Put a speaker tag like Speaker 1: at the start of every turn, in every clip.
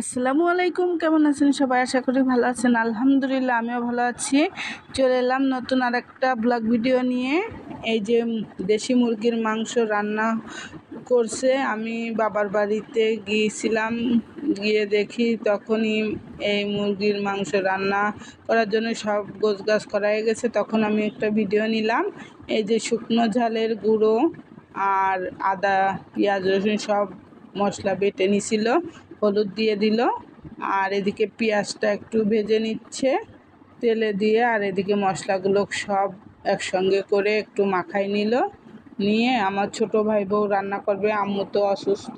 Speaker 1: আসসালামু আলাইকুম, কেমন আছেন সবাই? আশা করি ভালো আছেন। আলহামদুলিল্লাহ, আমিও ভালো আছি। চলে এলাম নতুন আর একটা ব্লগ ভিডিও নিয়ে। এই যে দেশি মুরগির মাংস রান্না করছে। আমি বাবার বাড়িতে গিয়েছিলাম, গিয়ে দেখি তখনই এই মুরগির মাংস রান্না করার জন্য সব গোছগাছ করা হয়ে গেছে। তখন আমি একটা ভিডিও নিলাম। এই যে শুকনো ঝালের গুঁড়ো আর আদা, পেঁয়াজ, রসুন সব মশলা বেটে নিছিল, হলুদ দিয়ে দিল, আর এদিকে পেঁয়াজটা একটু ভেজে নিচ্ছে, তেলে দিয়ে আর এদিকে মশলাগুলো সব একসঙ্গে করে একটু মাখাই নিল। নিয়ে আমার ছোট ভাই বউ রান্না করবে, আম্মু তো অসুস্থ।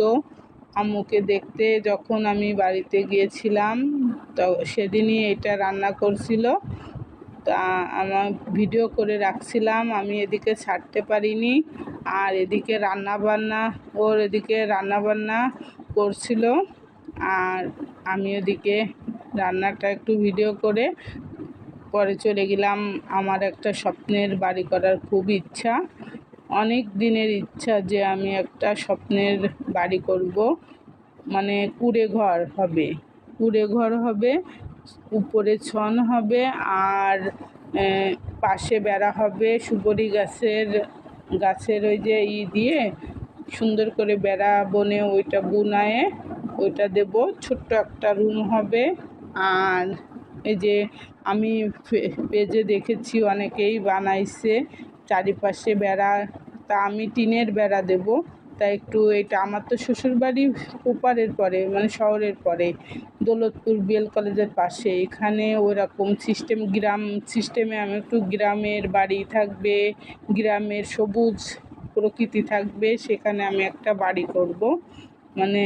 Speaker 1: আম্মুকে দেখতে যখন আমি বাড়িতে গিয়েছিলাম, তো সেদিনই এটা রান্না করছিল। তা আমার ভিডিও করে রাখছিলাম। আমি এদিকে ছাড়তে পারিনি। আর এদিকে রান্না বান্না ওর এদিকে রান্না বান্না করছিল। আর আমি ওদিকে রান্নাটা একটু ভিডিও করে পরে চলে গেলাম আমার একটা স্বপ্নের বাড়ি করার খুব ইচ্ছা। অনেক দিনের ইচ্ছা যে আমি একটা স্বপ্নের বাড়ি করব। মানে কুড়ে ঘর হবে। কুড়ে ঘর হবে। উপরে ছন হবে আর পাশে বেড়া হবে। সুপারি গাছের গাছের ওই যে ই দিয়ে সুন্দর করে বেড়া বনে ওইটা বুনায়ে ওইটা দেব। ছোট্ট একটা রুম হবে। আর এই যে আমি পেজে দেখেছি অনেকেই বানাইছে। চারিপাশে বেড়া, তা আমি টিনের বেড়া দেব। তা একটু এটা আমার তো শ্বশুরবাড়ি ওপারের পরে মানে শহরের পরে, দৌলতপুর বিএল কলেজের পাশে। এখানে ওরকম সিস্টেম গ্রাম সিস্টেমে আমি একটু গ্রামের বাড়ি থাকবে, গ্রামের সবুজ প্রকৃতি থাকবে, সেখানে আমি একটা বাড়ি করব। মানে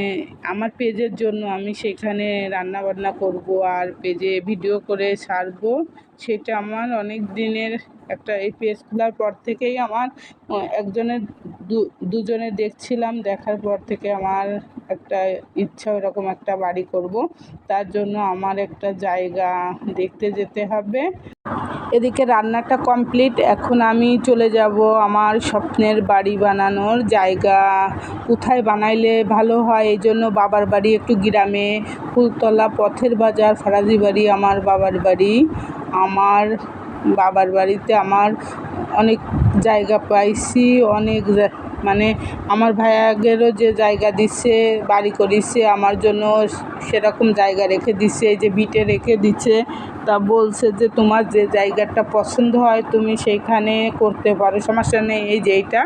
Speaker 1: আমার পেজের জন্য আমি সেখানে রান্না বান্না করব আর পেজে ভিডিও করে ছাড়বো। সেটা আমার অনেক দিনের একটা এই পেজ খোলার পর থেকেই আমার একজনের দুজনে দেখছিলাম, দেখার পর থেকে আমার একটা ইচ্ছা ওরকম একটা বাড়ি করব। তার জন্য আমার একটা জায়গা দেখতে যেতে হবে। এদিকে রান্নাটা কমপ্লিট। এখন আমি চলে যাব আমার স্বপ্নের বাড়ি বানানোর জায়গা। কোথায় বানাইলে ভালো হয়? এই জন্য বাবার বাড়ি একটু গ্রামে। ফুলতলা, পথের বাজার, ফারাজি বাড়ি আমার বাবার বাড়ি। আমার বাবার বাড়িতে আমার অনেক জায়গা পাইছি, অনেক মানে আমার ভাইয়াগেরও যে জায়গা দিচ্ছে বাড়ি করিছে, আমার জন্য সেরকম জায়গা রেখে দিছে, এই যে বিটে রেখে দিচ্ছে তা বলছে যে তোমার যে জায়গাটা পছন্দ হয় তুমি সেইখানে করতে পারো, সমস্যা নেই, এই যে এইটা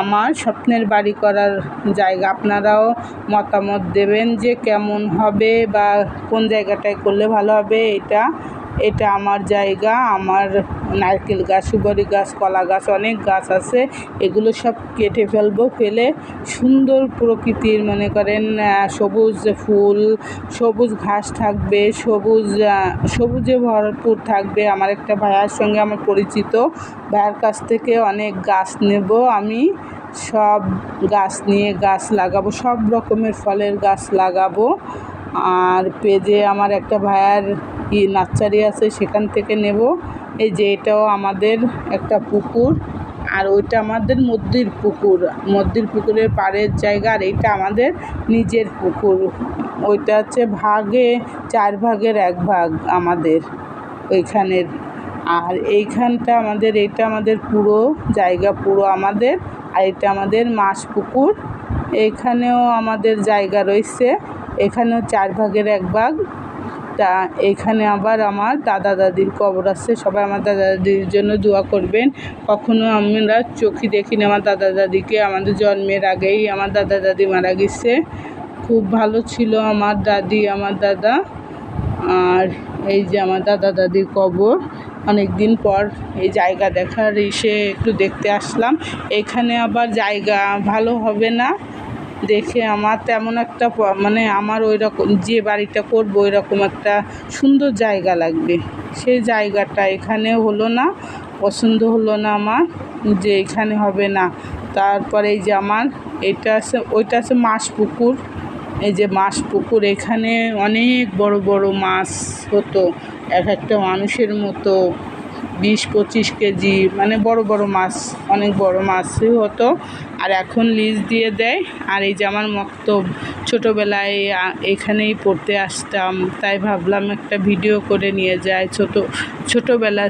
Speaker 1: আমার স্বপ্নের বাড়ি করার জায়গা, আপনারাও মতামত দেবেন যে কেমন হবে বা কোন জায়গাটায় করলে ভালো হবে, এটা এটা আমার জায়গা, আমার নারকেল গাছ, সুপারি গাছ, কলা গাছ, অনেক গাছ আছে। এগুলো সব কেটে ফেলব, ফেলে সুন্দর প্রকৃতির, মনে করেন সবুজ ফুল, সবুজ ঘাস থাকবে, সবুজ সবুজে ভরপুর থাকবে। আমার একটা ভাইয়ার সঙ্গে আমার পরিচিত, ভাইয়ার কাছ থেকে অনেক গাছ নেব আমি। সব গাছ নিয়ে গাছ লাগাবো, সব রকমের ফলের গাছ লাগাবো। আর পেজে আমার একটা ভাইয়ার ই নার্সারি আছে সেখান থেকে নেব। এই যে এটাও আমাদের একটা পুকুর আর ওইটা আমাদের মদ্দির পুকুর। মদ্দির পুকুরের পাড়ের জায়গা আর এইটা আমাদের নিজের পুকুর। ওইটা হচ্ছে ভাগে, চার ভাগের এক ভাগ আমাদের ওইখানের। আর এইখানটা আমাদের এটা আমাদের পুরো জায়গা, পুরো আমাদের। আর এটা আমাদের মাছ পুকুর। এইখানেও আমাদের জায়গা রয়েছে। এখানেও চার ভাগের এক ভাগ তা এখানে আবার আমার দাদা দাদির কবর আছে। সবাই আমার দাদা দাদির জন্য দোয়া করবেন। কখনো আমরা চোখে দেখিনি আমার দাদা দাদিকে। আমাদের জন্মের আগেই আমার দাদা দাদি মারা গেছে। খুব ভালো ছিল আমার দাদি, আমার দাদা। আর এই যে আমার দাদা দাদির কবর। অনেক দিন পর এই জায়গা দেখার এসে একটু দেখতে আসলাম। এখানে আবার জায়গা ভালো হবে না। দেখে আমার তেমন একটা মানে আমার ওই রকম যে বাড়িটা করব ওই রকম একটা সুন্দর জায়গা লাগবে। সেই জায়গাটা এখানে হলো না, পছন্দ হলো না আমার, যে এখানে হবে না। তারপরে এই যে আমার, এটা আছে, ওইটা আছে মাছ পুকুর। এই যে মাছ পুকুর, এখানে অনেক বড় বড় মাছ হতো, এক একটা মানুষের মতো। বিশ পঁচিশ কেজি মানে বড় বড় মাছ, অনেক বড় মাছই হতো। আর এখন লিজ দিয়ে দেয়। আর এই যে আমার মক্তব, ছোটোবেলায় এখানেই পড়তে আসতাম, তাই ভাবলাম একটা ভিডিও করে নিয়ে যায় ছোটো ছোটোবেলা